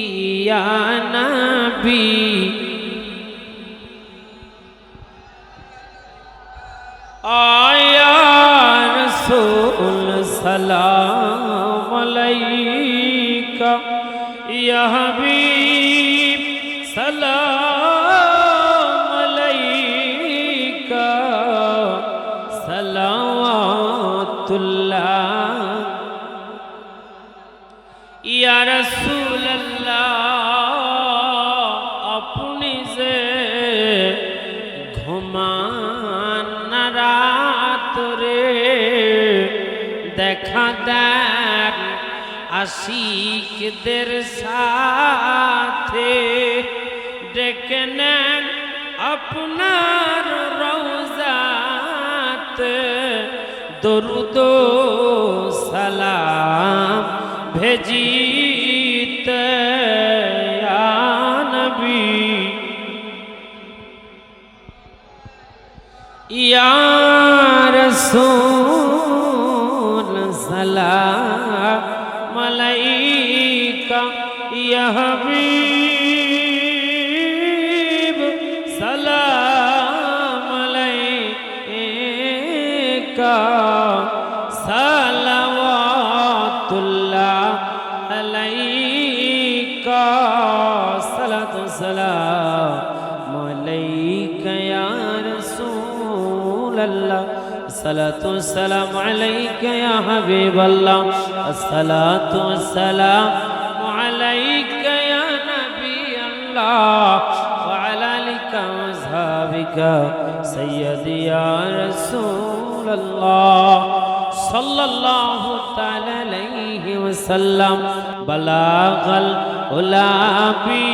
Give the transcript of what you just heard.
ইয়া নবী। আয়া রসুল সালাম আলাইকা। ইয়া হাবিব সালাম ইয়া রাসূলুল্লাহ, আপনি যে ঘুমান রাত রে দেখা দেন আশিকদের সাথে, ডেকে নেন আপনার রওজাতে, দরুদ ভেজিতে ইয়া নবী ইয়া রাসূল সালাম আলাইকা ইয়া হাবিব সালাম الصلاة والسلام عليك يا رسول الله. الصلاة والسلام عليك يا حبيب الله. الصلاة والسلام عليك يا نبي الله. وعلى لك وأصحابك. سيدي يا رسول الله. صلى الله تعالى عليه وسلم. بلاغ ওলাপি